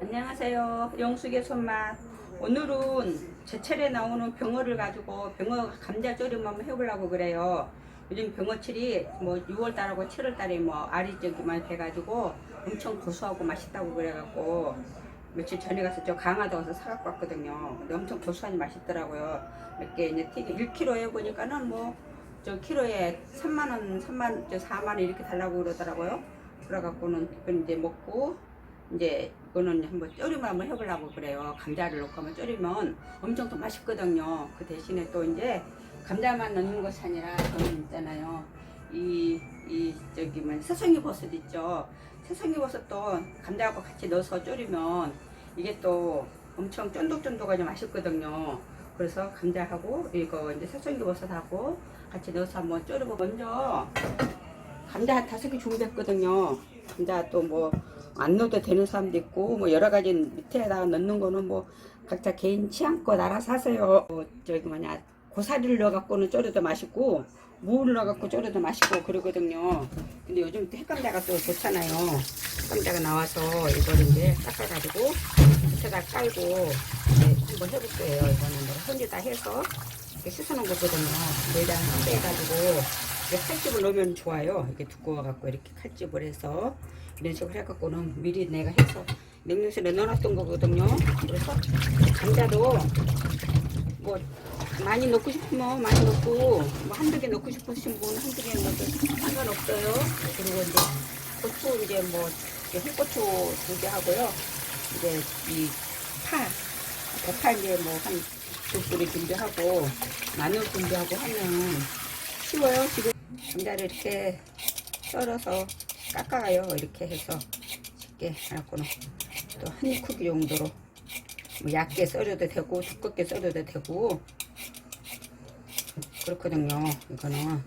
안녕하세요. 영숙의 손맛. 오늘은 제철에 나오는 병어를 가지고 병어 감자 조림 한번 해보려고 그래요. 요즘 병어칠이 뭐 6월달하고 7월달에 뭐 알이 저기만 돼가지고 엄청 고소하고 맛있다고 그래갖고 며칠 전에 가서 저 강화도 가서 사갖고 왔거든요. 근데 엄청 고소하니 맛있더라고요. 몇개 이제 튀김 1kg에 보니까는 뭐 저 키로에 3만 원, 3만, 저 4만 원 이렇게 달라고 그러더라고요. 그래갖고는 이제 먹고 이제 이거는 한번 졸임을 한번 해보려고 그래요. 감자를 넣고 한번 졸이면 엄청 또 맛있거든요. 그 대신에 또 이제 감자만 넣는 것이 아니라 저는 있잖아요. 이, 이, 저기, 뭐, 새송이 버섯 있죠. 새송이 버섯도 감자하고 같이 넣어서 졸이면 이게 또 엄청 쫀득쫀득하게 맛있거든요. 그래서 감자하고 이거 이제 새송이 버섯하고 같이 넣어서 한번 졸이고 먼저 감자 한 다섯 개 준비했거든요. 감자 또뭐 안 넣어도 되는 사람도 있고 뭐 여러 가지 밑에다가 넣는 거는 뭐 각자 개인 취향껏 알아서 하세요. 뭐 저기 뭐냐 고사리를 넣어갖고는 졸여도 맛있고 무를 넣어갖고 졸여도 맛있고 그러거든요. 근데 요즘 또 핵감자가 또 좋잖아요. 핵감자가 나와서 이걸 이제 깎아가지고 밑에다 깔고 이제 한번 해볼 거예요. 이거는 뭐 손에다 해서 이렇게 씻어놓은 거거든요. 내장 상대해가지고 이렇게 칼집을 넣으면 좋아요. 이렇게 두꺼워갖고 이렇게 칼집을 해서 식으로 해갖고는 미리 내가 해서 냉동실에 넣어놨던 거거든요. 그래서 감자도 뭐 많이 넣고 싶으면 많이 넣고 뭐 한두 개 넣고 싶으신 분은 한두 개 넣어도 상관없어요. 그리고 이제 고추 이제 뭐 이렇게 홍고추 두 개 하고요. 이제 이 파, 대파 이제 뭐한 두 뿌리 준비하고 마늘 준비하고 하면 쉬워요. 지금 감자를 이렇게 썰어서 깎아요. 이렇게 해서 쉽게 해갖고는 또 한 입 크기 정도로 뭐 얇게 썰어도 되고 두껍게 썰어도 되고 그렇거든요. 이거는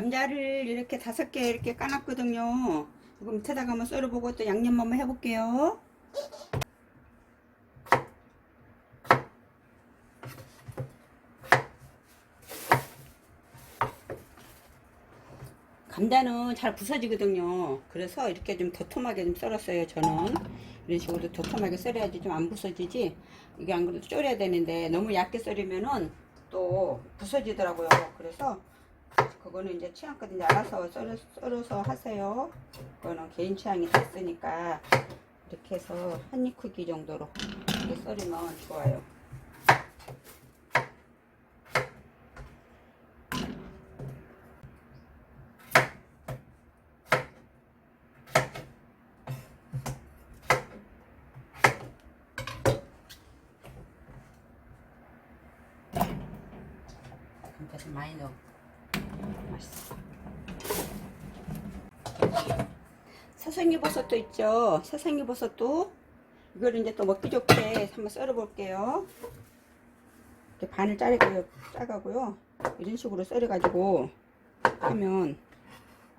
감자를 이렇게 다섯 개 이렇게 까놨거든요. 이거 밑에다가 한번 썰어보고 또 양념 한번 해볼게요. 감자는 잘 부서지거든요. 그래서 이렇게 좀 도톰하게 좀 썰었어요. 저는 이런 식으로 도톰하게 썰어야지 좀 안 부서지지. 이게 안 그래도 졸여야 되는데 너무 얇게 썰으면은 또 부서지더라고요. 그래서 그거는 이제 이제 알아서 썰어, 썰어서 하세요. 그거는 개인 취향이 됐으니까 이렇게 해서 한 입 크기 정도로 이렇게 썰으면 좋아요. 좀 많이 넣어. 맛있어. 사생이 버섯도 있죠. 사생이 버섯도 이걸 이제 또 먹기 좋게 한번 썰어 볼게요. 이렇게 반을 자르고요, 짜가고요. 이런 식으로 썰어 가지고 하면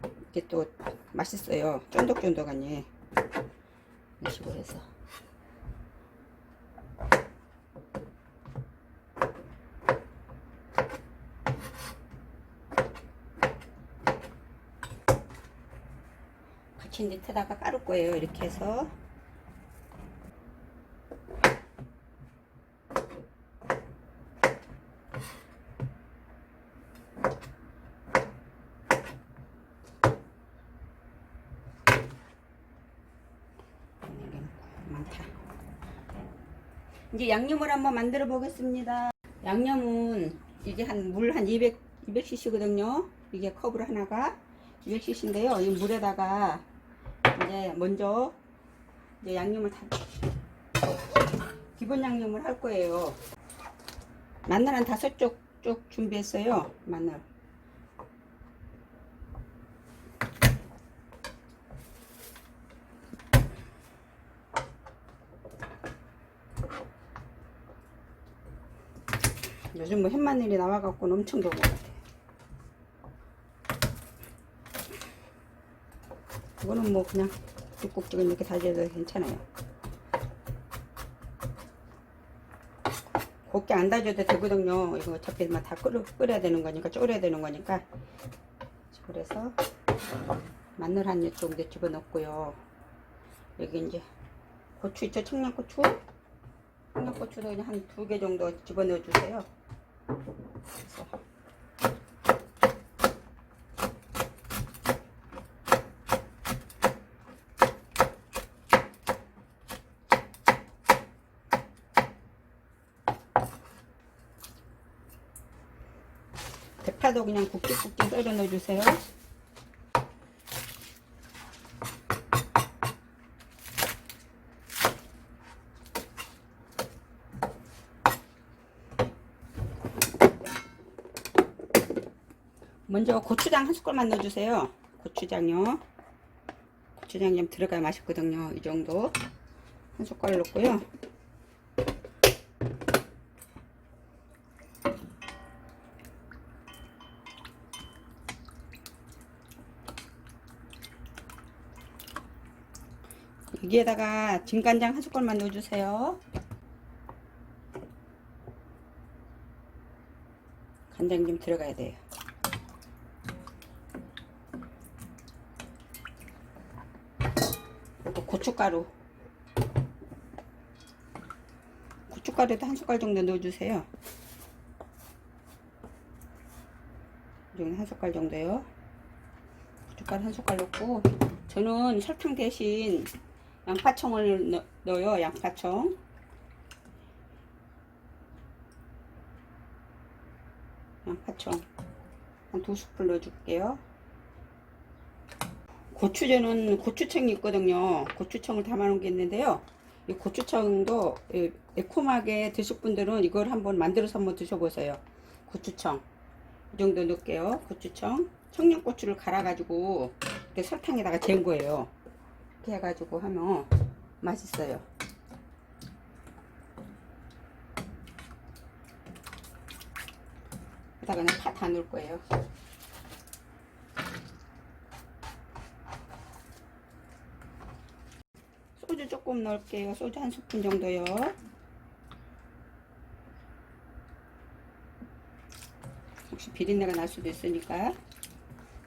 이렇게 또 맛있어요. 쫀득쫀득하니 이런 식으로 해서. 같이 밑에다가 깔을 거예요. 이렇게 해서. 이제 양념을 한번 만들어 보겠습니다. 양념은 이게 한 물 한 200, 200cc거든요. 이게 컵으로 하나가 200cc인데요. 이 물에다가 이제 먼저 이제 양념을 다 기본 양념을 할 거예요. 마늘 한 다섯 쪽, 쪽 준비했어요. 마늘. 요즘 뭐 햇마늘이 나와갖고 엄청 좋은 것 같아요. 이거는 뭐 그냥 뚝뚝뚝 이렇게 다져도 괜찮아요. 곱게 안 다져도 되거든요. 이거 어차피 막다 끓여, 끓여야 되는 거니까 졸여야 되는 거니까. 그래서 마늘 한입 정도 집어넣고요. 여기 이제 고추 있죠? 청양고추? 청양고추도 그냥 한 두 개 정도 집어넣어 주세요. 그래서 파도 그냥 굵직굵직 썰어 넣어주세요. 먼저 고추장 한 숟갈만 넣어주세요. 고추장요. 고추장 좀 들어가야 맛있거든요. 이 정도 한 숟갈 넣고요. 여기에다가 진간장 한 숟갈만 넣어주세요. 간장 좀 들어가야 돼요. 그리고 고춧가루. 고춧가루도 한 숟갈 정도 넣어주세요. 한 숟갈 정도요. 고춧가루 한 숟갈 넣고 저는 설탕 대신 양파청을 넣, 넣어요. 양파청. 양파청 한 두 스푼 넣어줄게요. 고추전은 고추청이 있거든요. 고추청을 담아놓은 게 있는데요. 이 고추청도 이 매콤하게 드실 분들은 이걸 한번 만들어서 한번 드셔보세요. 고추청 이 정도 넣을게요. 고추청 청양고추를 갈아가지고 설탕에다가 재운 거예요. 이렇게 해가지고 하면 맛있어요. 여기다가 그냥 파다 넣을 거예요. 소주 조금 넣을게요. 소주 한 스푼 정도요. 혹시 비린내가 날 수도 있으니까.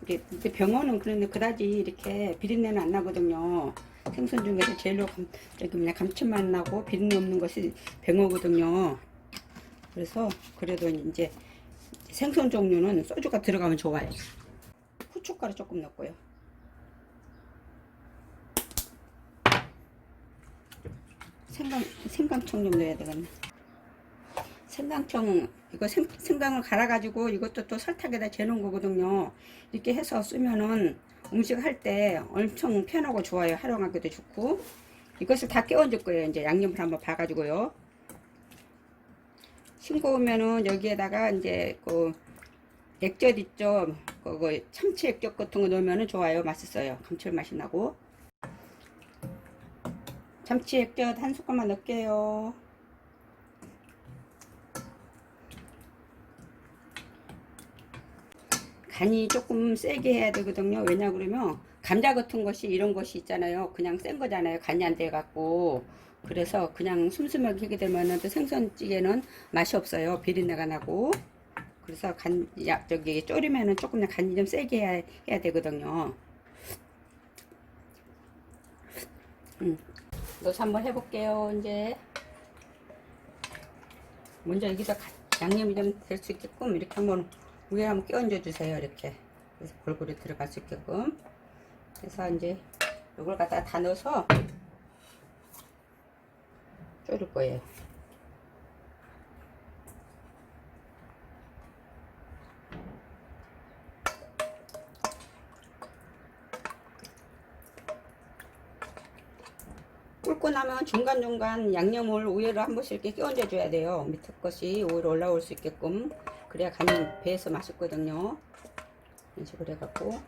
이게 병원은 그런데 그다지 이렇게 비린내는 안 나거든요. 생선 중에서 제일로 감, 저기 그냥 감칠맛 나고 비린내 없는 것이 병어거든요. 그래서 그래도 이제 생선 종류는 소주가 들어가면 좋아요. 후춧가루 조금 넣고요. 생강 생강청 좀 넣어야 되겠네. 생강청 이거 생, 생강을 갈아가지고 이것도 또 설탕에다 재놓은 거거든요. 이렇게 해서 쓰면은 음식 할 때 엄청 편하고 좋아요. 활용하기도 좋고 이것을 다 깨워줄 거예요. 이제 양념을 한번 봐가지고요. 싱거우면은 여기에다가 이제 그 액젓 있죠. 그거 참치 액젓 같은 거 넣으면은 좋아요. 맛있어요. 감칠맛이 나고. 참치 액젓 한 숟갈만 넣을게요. 간이 조금 세게 해야 되거든요. 왜냐 그러면 감자 같은 것이 이런 것이 있잖아요. 그냥 센 거잖아요. 간이 안 돼 갖고 그래서 그냥 슴슴하게 하게 되면은 또 생선찌개는 맛이 없어요. 비린내가 나고 그래서 간, 야, 저기 졸이면은 조금 간이 좀 세게 해야, 해야 되거든요. 음. 넣어서 한번 해볼게요. 이제 먼저 여기다 가- 양념이 좀 될 수 있게끔 이렇게 한번 위에 한번 끼얹어 주세요. 이렇게 그래서 골고루 들어갈 수 있게끔 그래서 이제 이걸 갖다 다 넣어서 졸일 거예요. 끓고 나면 중간중간 양념을 우유를 한 번씩 이렇게 끼얹어 줘야 돼요. 밑에 것이 우유로 올라올 수 있게끔. 그래야 간이 배에서 맛있거든요. 이런 식으로 해갖고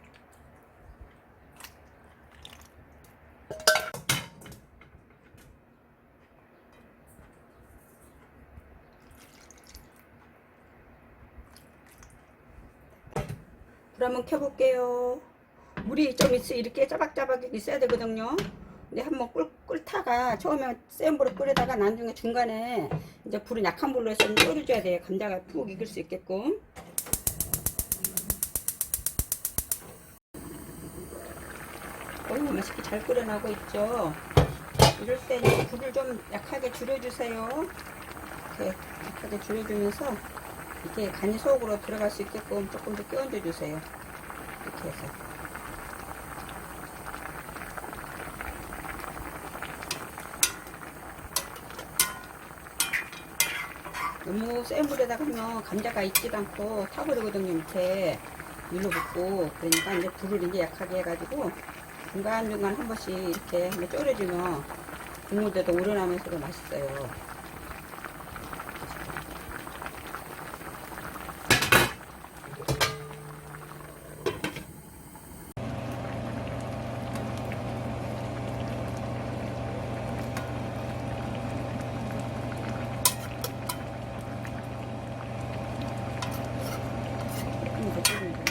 불 한번 켜볼게요. 물이 좀 있어 이렇게 짜박짜박 있어야 되거든요. 근데 한번 꿀, 꿀타가 처음에 센 불을 끓이다가 나중에 중간에 이제 불은 약한 불로 해서 끓여줘야 돼요. 감자가 푹 익을 수 있게끔. 어우 맛있게 잘 끓여나고 있죠. 이럴 때 이제 불을 좀 약하게 줄여주세요. 이렇게 약하게 줄여주면서 이게 간이 속으로 들어갈 수 있게끔 조금 더 끼얹어 주세요. 이렇게 해서. 너무 센 불에다가 하면 감자가 익지도 않고 타버리거든요 밑에 밀로 붙고 그러니까 이제 불을 이제 약하게 해가지고 중간중간 한 번씩 이렇게 한번 졸여주면 국물도 우러나면서도 맛있어요. 조금 더 졸여줘요.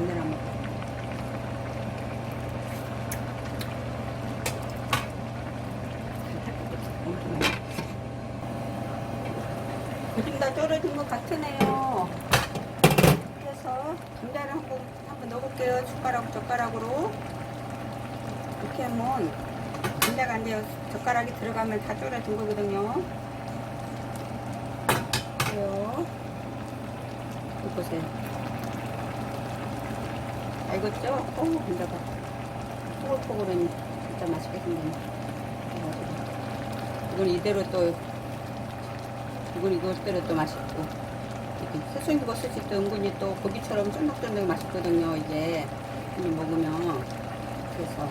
간을 한번 거진 다 졸여진 것 같으네요. 그래서 감자를 한번 한번 넣어볼게요. 숟가락 젓가락으로 이렇게 하면 감자가 이제 젓가락이 들어가면 다 졸여진 거거든요. 그래요. 이거 보세요. 아, 익었죠? 어우, 감자가 포글포글하니 진짜 맛있게 생겼네. 이건 이대로 또, 이건 이것대로 또 맛있고. 이렇게 새송이 버섯이 또 은근히 또 고기처럼 쫀득쫀득 맛있거든요, 이게. 이게 먹으면. 그래서.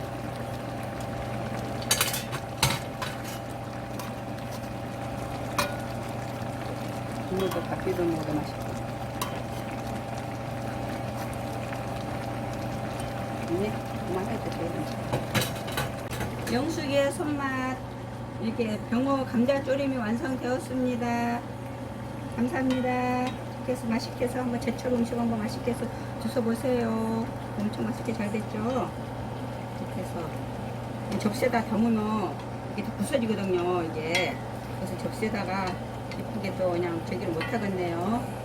국물도 밥 비벼 먹어도 맛있고. 네, 그만해도 돼요. 영숙의 손맛 이렇게 병어 감자 조림이 완성되었습니다. 감사합니다. 해서 맛있게 해서 한번 제철 음식 한번 맛있게 해서 드셔보세요. 엄청 맛있게 잘 됐죠? 이렇게 해서 접시에다 담으면 이게 다 부서지거든요. 이게 그래서 접시에다가 예쁘게 또 그냥 저기를 못하겠네요.